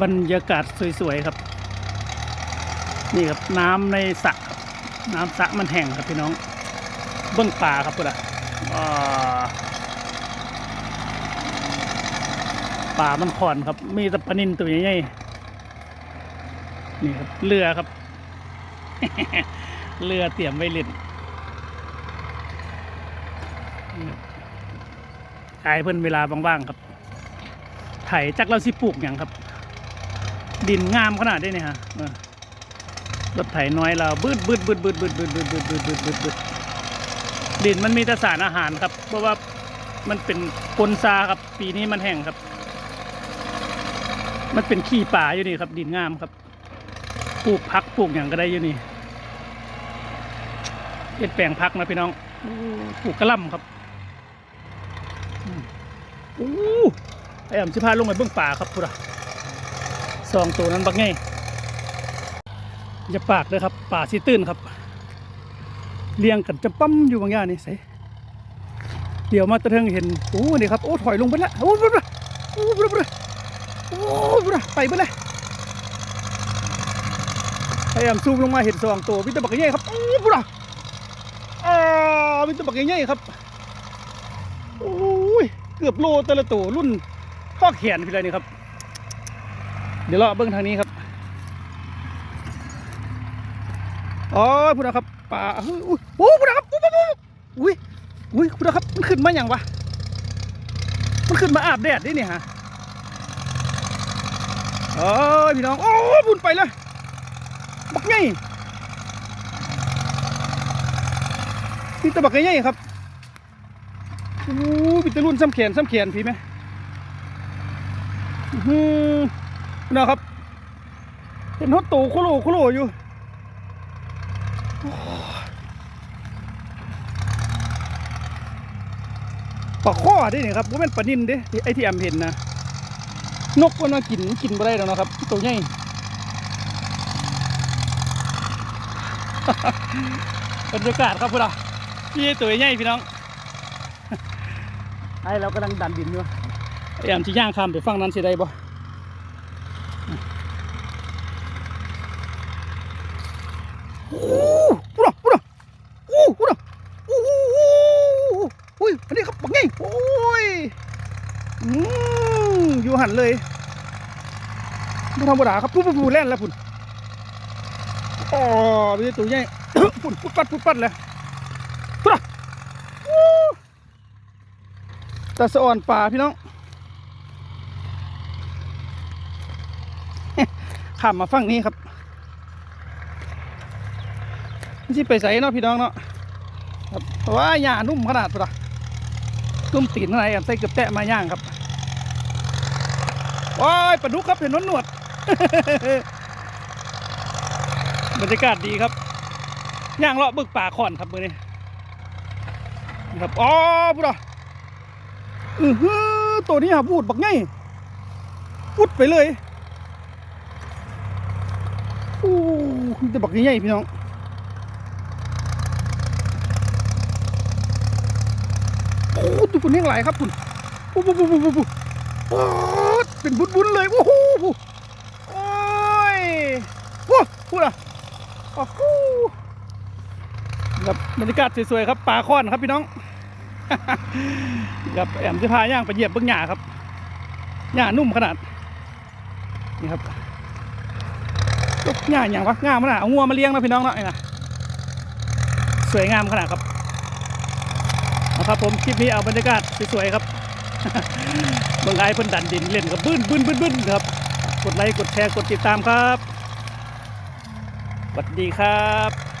บรรยากาศสวยๆครับ นี่ครับน้ำในสระน้ำสระมันแห้งครับพี่น้อง เบื้องป่าครับพุ่นอะป่ามันขอนครับ มีต่ปนินตัวใหญ่ๆนี่ครับเรือครับ เรือเตรียมไว้เล่นนี่ครับขายเพิ่นเวลาว่างๆครับไถจักเราสิปลูกอย่างครับ ดินงามขนาดนี้เนี่ยฮะรถไถน้อยเราบืดบืดบืดบืดบืดบืดบืดบืดบืดบืดบืดบืดดินมันมีแต่สารอาหารครับ เพราะว่ามันเป็นปนซาครับ ปีนี้มันแห้งครับ มันเป็นขี้ป่าอยู่นี่ครับ ดินงามครับปลูกพักปลูกอย่างก็ได้อยู่นี่เป็นแปลงพักนะพี่น้องปลูกกระหลำครับอู้ไอ้อ่ำสิพาลงไปเบื้องป่าครับพุทธะ สองตัวนั้นบักไงอย่าปากเลยครับ ป่าสิตื้นครับ เลี้ยงกันจะปั้มอยู่บางอย่างนี่ใส่เดี๋ยวมาตะเทิงเห็นโอ้นี่ครับโอ้ถอยลงไปล้วโอ้บุระโอ้บุระบุระโอ้บุระไปไปเลยพยายามซูมลงมาเห็นสองตัววิตาบักใหญ่ครับโอ้บุระอ่าวิตาบักใหญ่ครับโอ้ยเกือบโลแต่ละตัวรุ่นข้อแขนพี่เลยนี่ครับ เดี๋ยวเราเบิ้งทางนี้ครับอ๋อพูดนะครับป่าเฮ้ยอุ้ยโอ้พูดนะครับอุ้ยอุ้ยพูดนะครับมันขึ้นมาอย่างวะมันขึ้นมาอาบแดดได้เนี่ยฮะเอ้ยพี่น้องโอ้บุญไปเลยบักไงพี่ตะบักไงครับโอ้ยพี่ตะรุ่นซ้ำแขนซ้ำแขนพี่ไหมอือ หือนะครับ เห็นฮอตโตโคโลโคโลอยู่โอ้ยปลาข้อได้เนี่ยครับว่าเป็นปลานินเด้ที่ไอที่แอมเห็นนะนกมันมากินกินบ่ได้แล้วนะครับ ตัวใหญ่บรรยากาศครับพวกเราพี่ตัวใหญ่พี่น้องไอเรากำลังดันดินอยู่ไอแอมที่ย่างข้ามไปฝั่งนั้นสิได้บ่ โอ้ปุ๊ดปุ๊ดโอ้ปุ๊ดโอ้โหอุ้ยอันนี้ครับบักไงโอ้ยอืมอยู่หัน เลยไม่ธรรมดาครับปุ๊บปุ๊บปุ๊บแล่นแล้วพุ่นอ๋อมีตัวใหญ่พุ่นปุ๊บปัดปุ๊บปัดเลยปุ๊ดตาสะอ่อนป่าพี่น้องข้ามมาฝั่งนี้ครับที่ไปใส่เนาะพี่น้องเนาะครับว่าหญ้านุ่มขนาดปะนุ่มตีนอะไรกันใส่เกือบแตะมาย่างครับ ว้ายปลาดุกครับเห็นนวลหนวดบรรยากาศดีครับย่างเลาะบึกป่าขอนครับมือนี้นะครับอ๋อพุทธะอือฮือตัวนี้หาพูดบักไงพุดไปเลยโอ้จะบักใหญ่พี่น้องโอ้ดูฝุ่นแห้งไหลายครับคุณปุ๊บปุ๊บปุ๊บปุ๊บปุ๊บ เป็นบุญบุญๆเลยโอ้โหโอ้ยโอ้พูดอะโอ้โหครับบรรยากาศสวยๆครับป่าค้อนครับพี่น้องครับแอมจะพาย่างไปเหยียบเบื้องหญ้าครับหญ้านุ่มขนาดนี่ครับหญ้าอย่างวะงามขนาดเอางัวมาเลี้ยงนะพี่น้องเนาะนี่นะสวยงามขนาดครับนะครับผมคลิปนี้เอาบรรยากาศสวยๆครับ เมืองไอ้เพิ่นดันดินเล่นกับบึ้นบึ้นบึ้นบึ้นครับ กดไลค์กดแชร์กดติดตามครับสวัสดีครับ